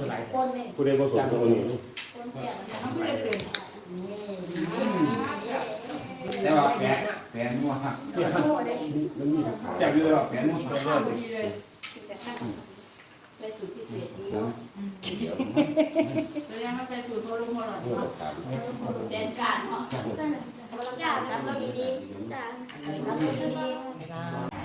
คนเนี่ยผู้ใดบ่สนตัวนี้คนเสียมันจะต้องไม่เป็นแต่ว่าแผลแผลมั่วครับมันมีราคาจากเรือแผลมั่วข้าวดีเลยแต่ข้าวไปสูตรพิเศษนี้แสดงว่าใจสูตรพอรู้พอหลอดผู้ราคาเด่นการเนาะเราอยากรับเราดีๆจ้ารับเราดี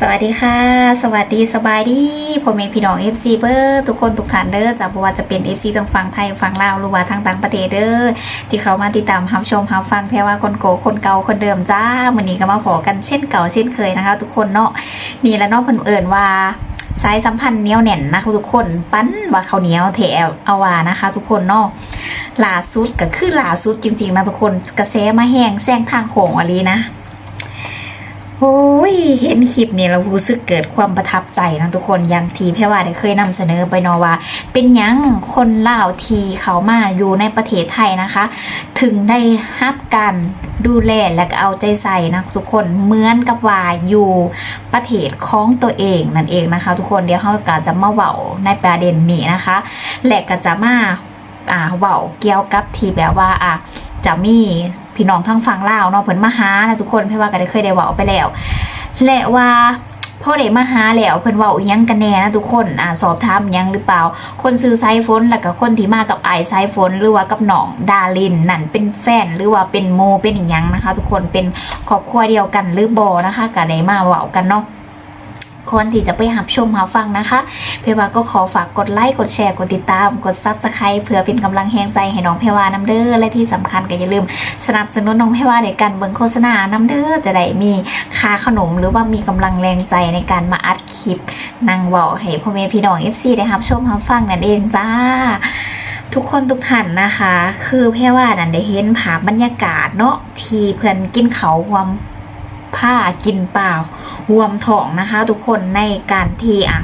สวัสดีค่ะ สวัสดีสบายดีผมเองพี่น้อง FC เบอร์ทุกคนทุกท่านเด้อจากบว่าจะเป็น FC ทางฝั่งไทยฝั่งลาวหรือว่าทางต่างประเทศเด้อที่เขามาติดตามรับชมรับฟังแพ่ว่าคนโกคนเก่าคนเดิมจ้าวันนี้ก็มาพอกันเช่นเก่าเช่นเคยนะคะ ทุกคนเนาะนี่และเนอกเพิ่นเอิ่นว่าสายสัมพันธ์เหนียวแน่นนะคะทุกคนปั้นว่าเขาวเหนียวแถวเอาว่านะคะ ทุกคนเนาะล่าสุดก็คือล่าสุดจริงๆนะทุกคนกระแสมาแห้งแซงทางโขงอลีนะ โอ้ยเห็นคลิปเนี่ยเรารู้สึกเกิดความประทับใจนะทุกคนอย่างทีแพรว่าได้เคยนำเสนอไปนอว่า เป็นยังคนลาวทีเขามาอยู่ในประเทศไทยนะคะ ถึงได้รับการดูแลและก็เอาใจใส่นะทุกคนเหมือนกับว่าอยู่ประเทศของตัวเองนั่นเองนะคะ ทุกคนเดี๋ยวเขาก็จะมาเว้าในประเด็นนี้นะคะและก็จะมาอ่าเว้าเกี่ยวกับที่แบบว่าอะจะมี พี่น้องทั้งฝั่งลาวเนาะเพิ่นมาหานะทุกคนเพี่ว่าก็ได้เคยได้เว้าไปแล้ว และว่าพ่อเด้มาหาแล้วเพิ่นเว้าอิหยังกันแน่นะทุกคนอ่าสอบถามอิหยังหรือเปล่า คนซื้อไซฟนแล้วก็คนที่มากับไอายไซฟนหรือว่ากับน้องดาลินนั่นเป็นแฟนหรือว่าเป็นโมเป็นอีหยังนะคะ ทุกคนเป็นครอบครัวเดียวกันหรือบอนะคะก็ได้มาเว้ากันเนาะ คนที่จะไปหับชมหาฟังนะคะ เพวาก็ขอฝากกดไลค์กดแชร์กดติดตาม กดซับสไคร b ์เพื่อเป็นกำลังแหงใจให้น้องเพวาน้ำเด้อและที่สำคัญก็อย่าลืมสนับสนุนน้องเพวาในการเบิ่งโฆษณาน้ำเด้อจะได้มีค่าขนม หรือว่ามีกำลังแรงใจในการมาอัดคลิปนางเว่าให้พ่อแม่พี่น้อง FC ได้รับชมรับฟังนั่นเองจ้าทุกคนทุกท่านนะคะ คือเพรว่านั่นได้เห็นภาพบรรยากาศเนาะที่เพื่อนกินเขาวความ ผ้ากินเปล่ารวมท้องนะคะ ทุกคนในการที่อะ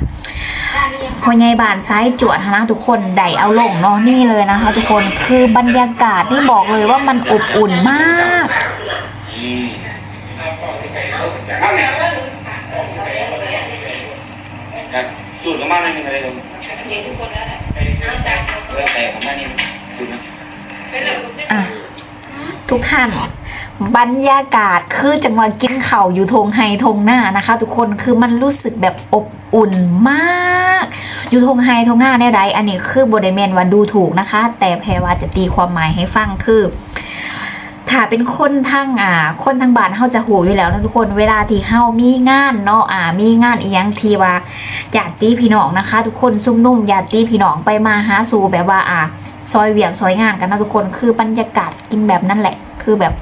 พอใหญ่บานซ้ายจวดนะทุกคนไดเอาลงเนาะนี่เลยนะคะ ทุกคนคือบรรยากาศนี่บอกเลยว่ามันอบอุ่นมากสูตรของบ้าไม่มีอะไร ทุกท่าน บรรยากาศคือจังหวะกินเข่าอยู่ทงไฮทงหน้านะคะ ทุกคนคือมันรู้สึกแบบอบอุ่นมาก อยู่ทงไฮทงหน้าเนี่ยใดอันนี้คือบริเมนว่าดูถูกนะคะ แต่แพรว่าจะตีความหมายให้ฟังคือถ้าเป็นคนทั้งอ่า คนทั้งบ้านเฮาจะหูอยู่แล้วนะทุกคนเวลาที่เฮามีงานเนาะอ่า มีงานอีหยังทีว่าญาติพี่น้องนะคะ ทุกคนซุ่มนุ่มญาติพี่น้องไปมาหาสู่แบบว่าอ่า ซอยเหวี่ยงซอยงานกันนะทุกคนคือบรรยากาศกินแบบนั้นแหละ คือแบบ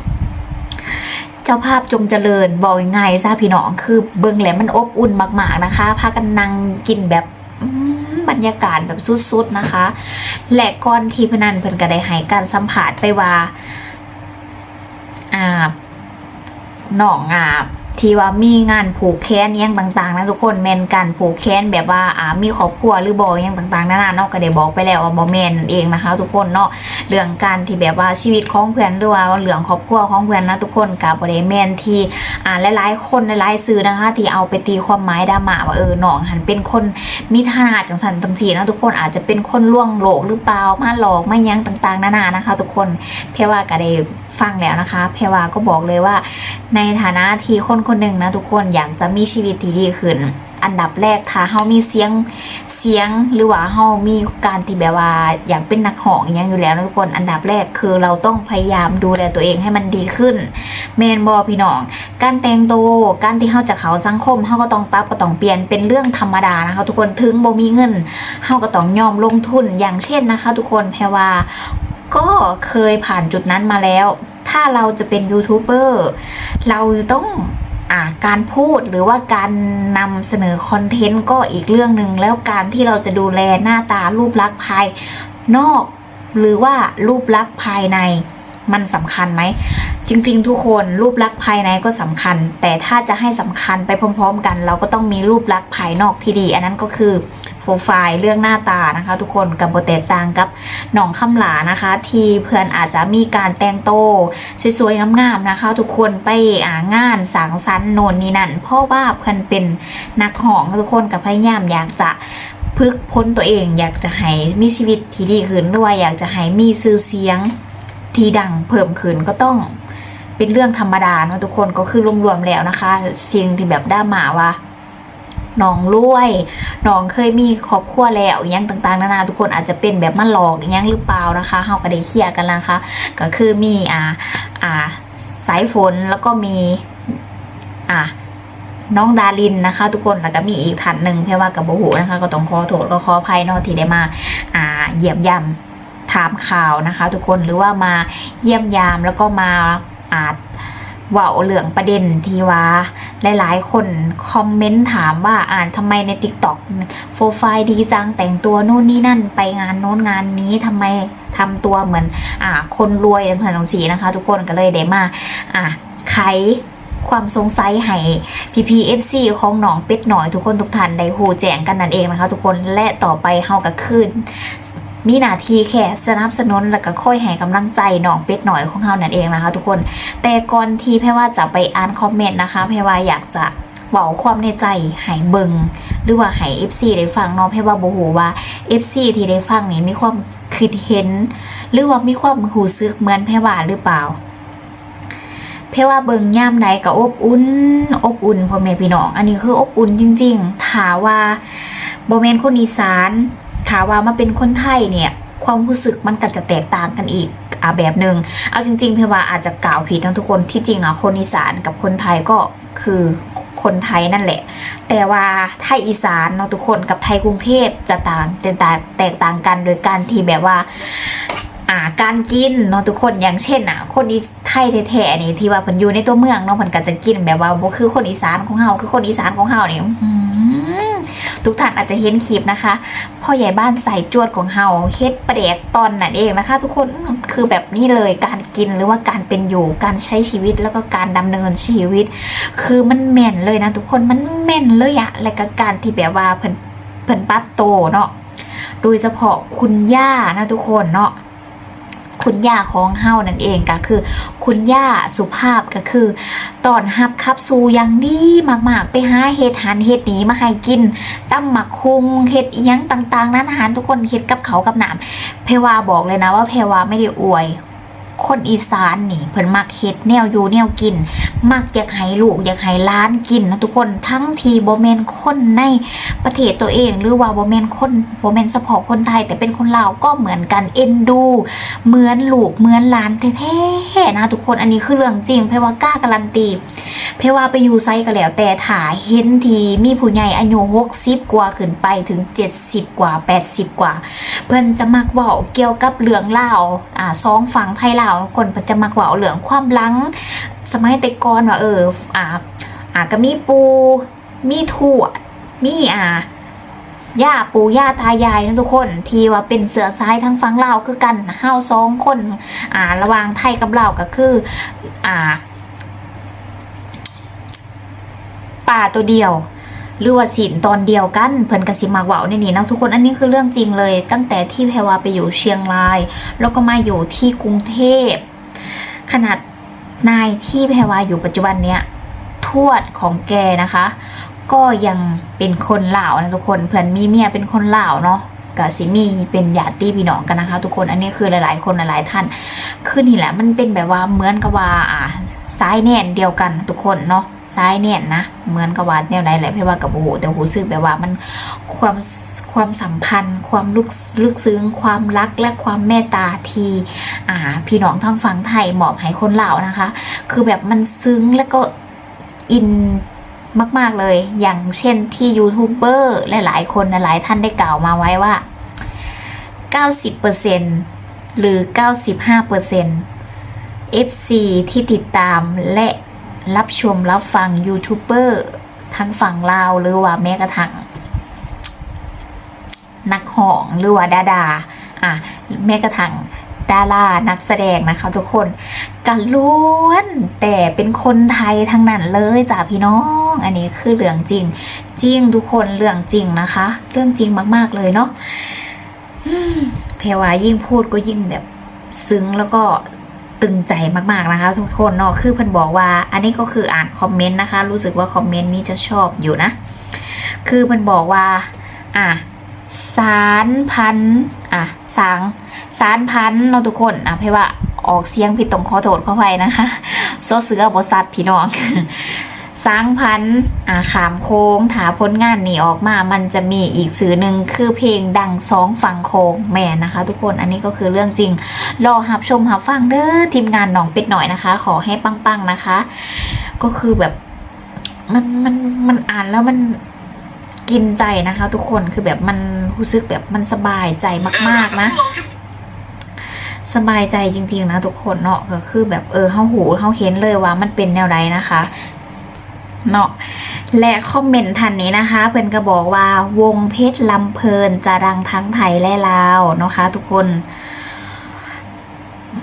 เจ้าภาพจงเจริญบอกยังไงซะพี่น้องคือเบิ่งแล้วมันอบอุ่นมากๆนะคะพากันนั่งกินแบบบรรยากาศแบบสุดๆนะคะ และก่อนที่พนันเพิ่นก็ได้ให้การสัมผัสไปว่าอ่าน้องอ่า ที่ว่ามีงานผูกแขนยังต่างๆนะทุกคนแมนการผูกแขนแบบว่าอ่ามีครอบครัวหรือบอหยังต่างๆนานาเนาะก็ได้บอกไปแล้วว่าบอแมนเองนะคะ ทุกคนเนาะเรื่องการที่แบบว่าชีวิตของเพื่อนหรือว่าเรื่องครอบครัวของเพื่อนนะทุกคนกับบริแมนที่อ่าหลายๆคนหลายๆสื่อนะคะ ที่เอาไปตีความหมายดราม่าว่าเออหนองหันเป็นคนมีฐานะจังสันตังสีนะทุกคนอาจจะเป็นคนล่วงโลกหรือเปล่ามาหลอกมายังต่างๆนานานะคะ ทุกคนเพราะว่าก็ได้ฟังแล้วนะคะ เพรวาก็บอกเลยว่า ในฐานะที่คนคนหนึ่งนะทุกคนอยากจะมีชีวิตที่ดีขึ้น อันดับแรกถ้าเฮามีเสียงเสียงหรือว่าเฮามีการที่แบบว่าอยากเป็นนักห้องอหยังอยู่แล้วนะทุกคนอันดับแรกคือเราต้องพยายามดูแลตัวเองให้มันดีขึ้นแมนบอพี่น้อง การแต่งตัวการที่เฮาจะเขาสังคมเฮาก็ต้องปรับก็ต้องเปลี่ยนเป็นเรื่องธรรมดานะคะ ทุกคนถึงบ่มีเงินเฮาก็ต้องยอมลงทุนอย่างเช่นนะคะ ทุกคนแพรว่า ก็เคยผ่านจุดนั้นมาแล้ว ถ้าเราจะเป็นยูทูบเบอร์เราต้องการพูดหรือว่าการนำเสนอคอนเทนต์ก็อีกเรื่องหนึ่งแล้วการที่เราจะดูแลหน้าตารูปลักษณ์ภายนอก หรือว่ารูปลักษณ์ภายใน มันสำคัญไหม จริง ๆ ทุกคนรูปลักษณ์ภายในก็สำคัญ แต่ถ้าจะให้สำคัญไปพร้อม ๆ กัน เราก็ต้องมีรูปลักษณ์ภายนอกที่ดี อันนั้นก็คือโปรไฟล์เรื่องหน้าตานะคะ ทุกคนกับโบแตต่างกับหนองคำหลานะคะ ที่เพื่อนอาจจะมีการแต่งโตสวยๆงามๆนะคะ ทุกคนไปอ่างานสังสรรค์โนนนี่นั่นเพราะว่าเพื่อนเป็นนักห้องทุกคนกับพยายามอยากจะพึกพ้นตัวเองอยากจะให้มีชีวิตที่ดีขึ้นด้วยอยากจะให้มีชื่อเสียง ที่ดังเพิ่มขึ้นก็ต้องเป็นเรื่องธรรมดาเนาะทุกคนก็คือรวมๆแล้วนะคะสิ่งที่แบบด้าหมาว่าน้องรวยน้องเคยมีครอบครัวแล้วยังต่างๆนานาทุกคนอาจจะเป็นแบบมันหลอกยังหรือเปล่านะคะเฮาก็ได้เคลียร์กันแล้วนะคะ ก็คือมีอ่าอ่าสายฝนแล้วก็มีอ่าน้องดารินนะคะ ทุกคนแล้วก็มีอีกท่านหนึ่งเพราะว่ากับโบหูนะคะ ก็ต้องขอโทษก็ขออภัยนาะที่ได้มา อ่าเยี่ยมยาม ถามข่าวนะคะ ทุกคนหรือว่ามาเยี่ยมยามแล้วก็มาอ่าเว่าเรื่องประเด็นทีว่าหลายๆ คนคอมเมนต์ถามว่าอ่านทำไมใน t ิ k t o k โปรไฟล์ดีจังแต่งตัวนู่นนี่นั่น ไปงานโน้นงานนี้ทำไมทำตัวเหมือน อ่า คนรวยต่างๆสีนะคะ ทุกคนก็เลยได้มา อ่าไขความสงสัยให้ PPFC ของหนองเป็ดหน่อยทุกคนทุกท่านได้หูแจ้งกันนั่นเองนะคะ ทุกคนและต่อไปเฮากับคืน มีหน้าที่แค่สนับสนุนแล้วก็ค่อยให้กำลังใจหนองเป็ดหน่อยของเฮานั่นเองนะคะ ทุกคนแต่ก่อนที่แพ่ว่าจะไปอ่านคอมเมนต์นะคะแพ่ว่าอยากจะบอกความในใจให้เบิงหรือว่าให้ FC ได้ฟังเนาะแพ่ว่าโบ่ฮู้ว่า FC ที่ได้ฟังนี่มีความคิดเห็น หรือว่ามีความหูซึกเหมือนแพ่ว่าหรือเปล่าเพราะว่าเบิงย่ามใดก็อบอุ่นอบอุ่นพ่อแม่พี่น้อง อันนี้คืออบอุ่นจริง ๆถาว่าบ่แมนคนอีสาน ถาว่ามาเป็นคนไทยเนี่ยความรู้สึกมันก็จะแตกต่างกันอีกอแบบหนึ่งเอาจริง ๆ เพราะว่าอาจจะกล่าวผิดนะทุกคนที่จริงอะคนอีสานกับคนไทยก็คือคนไทยนั่นแหละ แต่ว่าไทยอีสานเนาะทุกคนกับไทยกรุงเทพจะต่างแตกต่างแตกต่างกันโดยการที่แบบว่า อ่าการกินเนาะทุกคนอย่างเช่นอะคนอีไทยแท้ๆนี่ที่ว่าเพิ่นอยู่ในตัวเมืองเนาะเพิ่นก็จะกินแบบว่าบ่คือคนอีสานของเฮาคือคนอีสานของเฮานี่ทุกท่านอาจจะเห็นคลิปนะคะพ่อใหญ่บ้านใส่จวดของเฮาเฮ็ดประเดกตอนนั่นเองนะคะ ทุกคนคือแบบนี้เลยการกินหรือว่าการเป็นอยู่การใช้ชีวิตแล้วก็การดำเนินชีวิต คือมันแม่นเลยนะ ทุกคนมันแม่นเลยอะและก็การที่แบบว่าเพิ่นเพิ่นปรับโตเนาะโดยเฉพาะคุณย่านะทุกคนเนาะ คุณย่าของเฮานั่นเองก็คือ คุณย่าสุภาพก็คือตอนฮับคับซูยังดีมาก ๆ ไปหาเห็ดหันเห็ดหนีมาให้กินตั้มหมักคุงเห็ดอิหยังต่าง ๆ นั้นอาหารทุกคนเห็ดกับเขากับหนามเพวาบอกเลยนะว่าเพวาไม่ได้อวย คนอีสานนี่เพิ่นมักเฮ็ดแนวอยู่แนวกิน มักอยากให้ลูกอยากให้ล้านกินนะทุกคนทั้งทีบ่แม่นคนในประเทศตัวเอง หรือว่าบ่แม่นคนบ่แม่นเฉพาะคนไทย แต่เป็นคนลาวก็เหมือนกันเอ็นดู เหมือนลูกเหมือนล้านแท้ๆนะทุกคนอันนี้คือเรื่องจริงเพราะว่ากล้าการันตี เพราะว่าไปอยู่ไซก็แล้วแต่ถ่าเห็นทีมีผู้ใหญ่อายุ60 กว่าขึ้นไปถึง 70 กว่า 80 กว่า เพื่อนจะมักเว่าเกี่ยวกับเรื่องเล่าอ่าซองฝั่งไทยเล่าคนเพิ่นจะมักเว่าเรื่องความหลัง สมัยแต่ก่อนว่าเอออ่าอ่าก็มีปู มีทวด มีอ่าย่าปู่ย่าตายายนะทุกคน ทีว่าเป็นเสือซ้ายทั้งฝั่งลาคือกันเฮาวสองคน อ่า ระวางไทยกับเลาก็คือ อ่า ป่าตัวเดียว หรือว่าศีลตอนเดียวกัน เพิ่นกสิมากเว่าในนี้นะทุกคนอันนี้คือเรื่องจริงเลย ตั้งแต่ที่แพรวาไปอยู่เชียงราย แล้วก็มาอยู่ที่กรุงเทพ ขนาดนายที่แพรวาอยู่ปัจจุบันเนี้ยทวดของแกนะคะ ก็ยังเป็นคนลาวนะทุกคนเพื่อนมีเมียเป็นคนลาวเนาะกับสิมีเป็นญาติพี่น้องกันนะคะ ทุกคนอันนี้คือหลาย ๆ คนหลาย ๆ ท่านคือนี่แหละมันเป็นแบบว่าเหมือนกับว่าอ่าซ้ายแน่นเดียวกันทุกคนเนาะ ซ้ายแน่นนะเหมือนกับว่าแนวใดแหละไม่ว่ากับโอ้โหแต่หูซึ้งแบบว่ามันความความสัมพันธ์ ความลึกลึกซึ้ง ความรักและความเมตตาที่อ่าพี่น้องทั้งฝั่งไทยมอบให้คนเหล่านะคะ คือแบบมันซึ้งแล้วก็อินมาก ๆ เลย อย่างเช่นที่ยูทูบเบอร์หลาย ๆ คนหลายท่านได้กล่าวมาไว้ว่า 90%หรือ 95% FC ที่ติดตามและ รับชมรับฟังยูทูบเบอร์ทั้งฝั่งลาวหรือว่าแม้กระทั่งนักห้องหรือว่าดาดาอะแม้กระทั่งดารานักแสดงนะคะทุกคนกันล้วนแต่เป็นคนไทยทั้งนั้นเลยจ้ะพี่น้อง อันนี้คือเรื่องจริง จริงทุกคนเรื่องจริงนะคะ เรื่องจริงมาก ๆเลยเนาะเพรว่ายิ่งพูดก็ยิ่งแบบซึ้งแล้วก็ ตึงใจมากๆนะคะ ทุกคนเนาะคือเพิ่นบอกว่า อันนี้ก็คืออ่านคอมเมนต์นะคะ รู้สึกว่าคอมเมนต์นี้จะชอบอยู่นะ คือเพิ่นบอกว่า อะสารพันอะสังสารพันเนาะทุกคนอะเพื่อว่าออกเสียงผิดตรงขอโทษเข้าไปนะคะโซเสือบสัตว์พี่น้อง สร้างพันธ์อาขามโค้งถาพ้นงานนี้ออกมา มันจะมีอีกสื่อหนึ่งคือเพลงดังสองฝั่งโค้งแม่นนะคะ ทุกคนอันนี้ก็คือเรื่องจริง รอหับชมหับฟังเด้อทีมงานหนองเป็ดหน่อยนะคะ ขอให้ปังๆนะคะ ก็คือแบบมันมันมันอ่านแล้วมันกินใจนะคะ ทุกคนคือแบบมันรู้สึกแบบมันสบายใจมาก ๆนะสบายใจจริง ๆ นะทุกคนเนาะก็คือแบบเออเฮาหูเฮาเห็นเลยว่ามันเป็นแนวใดนะคะ เนาะและคอมเมนต์ทันนี้นะคะ เพื่อนก็บอกว่าวงเพชรลำเพลินจะดังทั้งไทยและลาวนะคะ ทุกคน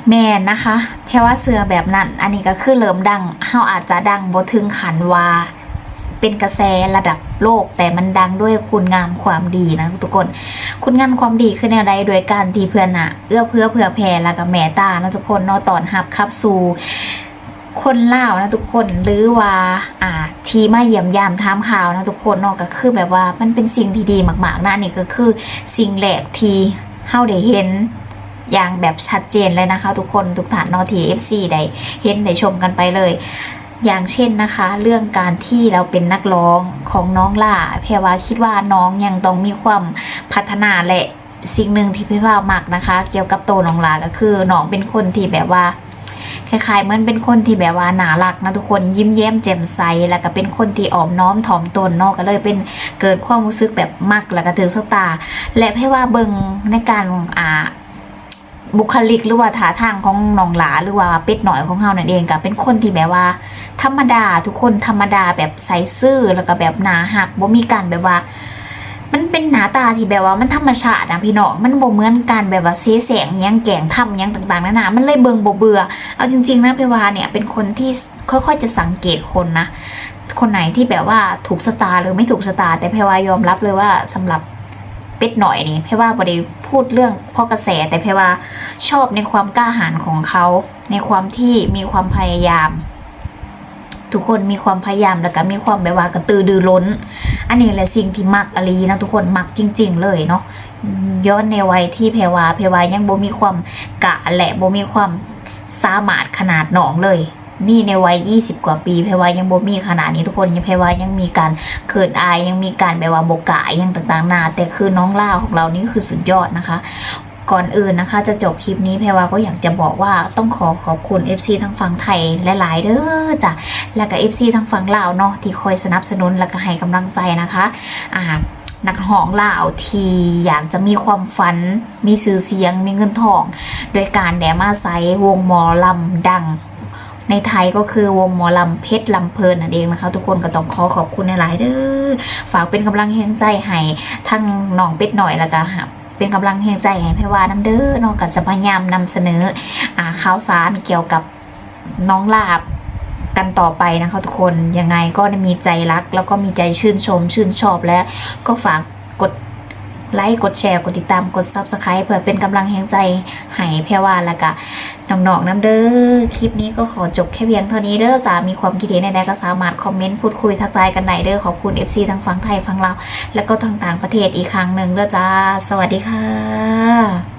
แม่นนะคะแค่ว่าเสือแบบนั้น อันนี้ก็คือเริ่มดังเฮาอาจจะดังบ่ถึงขันวาเป็นกระแสระดับโลกแต่มันดังด้วยคุณงามความดีนะทุกคน คุณงามความดีคือแนวใดโดยการที่เพื่อนอะเอื้อเพื่อเผื่อแผ่แล้วก็แม่ตานะทุกคนเนาะตอนหับขับสู่ คนเล่านะทุกคนหรือว่าอ่า ทีมาเยี่ยมยามทามข่าวนะทุกคนเนาะก็คือแบบว่ามันเป็นสิ่งที่ดีมากๆนะนี่ก็คือสิ่งแรกที่เฮาได้เห็นอย่างแบบชัดเจนเลยนะคะ ทุกคนทุกฐานนอทีเอฟซีได้เห็นได้ชมกันไปเลย อย่างเช่นนะคะ เรื่องการที่เราเป็นนักร้องของน้องล่าเพรว่าคิดว่าน้องยังต้องมีความพัฒนาแหละสิ่งหนึ่งที่พี่ว่ามักนะคะ เกี่ยวกับโตน้องลาก็คือน้องเป็นคนที่แบบว่า คล้ายๆเหมือนเป็นคนที่แบบว่าหน่ารักนะทุกคนยิ้มแย้มแจ่มใสแล้วก็เป็นคนที่อ่อมน้อมถ่อมตนเนอกก็เลยเป็นเกิดความรู้สึกแบบมักแล้วก็ถือสตา และให้ว่าเบิงในการอ่าบุคลิกหรือว่าท่าทางของน้องหลาหรือว่าเป็ดหน่อยของเฮานั่นเองก็เป็นคนที่แบบว่า ธรรมดาทุกคนธรรมดาแบบใสซื่อแล้วก็แบบหนาหักบ่มีการแบบว่า มันเป็นหน้าตาที่แบบว่ามันธรรมชาตินะพี่น้องมันบ่เหมือนการแบบว่าเสียแสงยังแกงทำยังต่างๆนานามันเลยเบิงบ่เบื่อ เอาจริง ๆ นะพี่วาเนี่ยเป็นคนที่ค่อยๆจะสังเกตคนนะ คนไหนที่แบบว่าถูกสตาร์หรือไม่ถูกสตาร์แต่เพรวายอมรับเลยว่าสำหรับเป็ดหน่อยนี่เพรว่าบริพูดเรื่องพ่อกระแสแต่เพรว่าชอบในความกล้าหาญของเขา ในความที่มีความพยายาม ทุกคนมีความพยายามแล้วก็มีความแบบว่ากระตือรือร้น อันนี้แหละสิ่งที่มักอลีนะทุกคนมักจริง ๆ เลยเนาะย้อนในวัยที่เพรวาเพรวายังบ่มีความกะแหละบ่มีความสามารถขนาดหนองเลย นี่ในวัย 20 กว่าปีเพรวายังบ่มีขนาดนี้ทุกคนยังเพรวายังมีการเขินอายยังมีการแบบว่าบกกายยังต่างๆนาแต่คือน้องล่าของเรานี่คือสุดยอดนะคะ ก่อนอื่นนะคะ จะจบคลิปนี้แพรวาก็อยากจะบอกว่าต้องขอขอบคุณ FC ทั้งฝั่งไทยหลาย ๆ เด้อจ้ะและก็ FC ทั้งฝั่งลาวเนาะที่คอยสนับสนุนและก็ให้กำลังใจนะคะอ่านักห้องลาวที่อยากจะมีความฝัน มีสื่อเสียง มีเงินทอง โดยการแดมาไซวงมอลำดัง ในไทยก็คือวงมอลำเพชรลำเพลินนั่นเองนะคะ ทุกคนก็ต้องขอขอบคุณหลายๆเด้อฝากเป็นกำลังแห่งใจให้ทั้งน้องเป็ดหน่อยแล้วก็หา เป็นกำลังแห่งใจให้พี่วาน้ำเด้อเนอกจากจะพยายามนำเสนออ่าข่าวสารเกี่ยวกับน้องลาบกันต่อไปนะคะทุกคนยังไงก็มีใจรัก แล้วก็มีใจชื่นชมชื่นชอบและก็ฝากกด ไลค์กดแชร์กดติดตามกด subscribe เพื่อเป็นกำลังแห่งใจให้แพรว่าแล้วก็น้องๆน้ำเด้อคลิปนี้ก็ขอจบแค่เพียงเท่านี้เด้อจ้ามีความคิดเห็นใดๆก็สามารถคอมเมนต์พูดคุยทักทายกันได้เด้อขอบคุณ FC ทั้งฝั่งไทยฝั่งลาวแล้วก็ทางต่างประเทศอีกครั้งหนึ่งเด้อจ้า สวัสดีค่ะ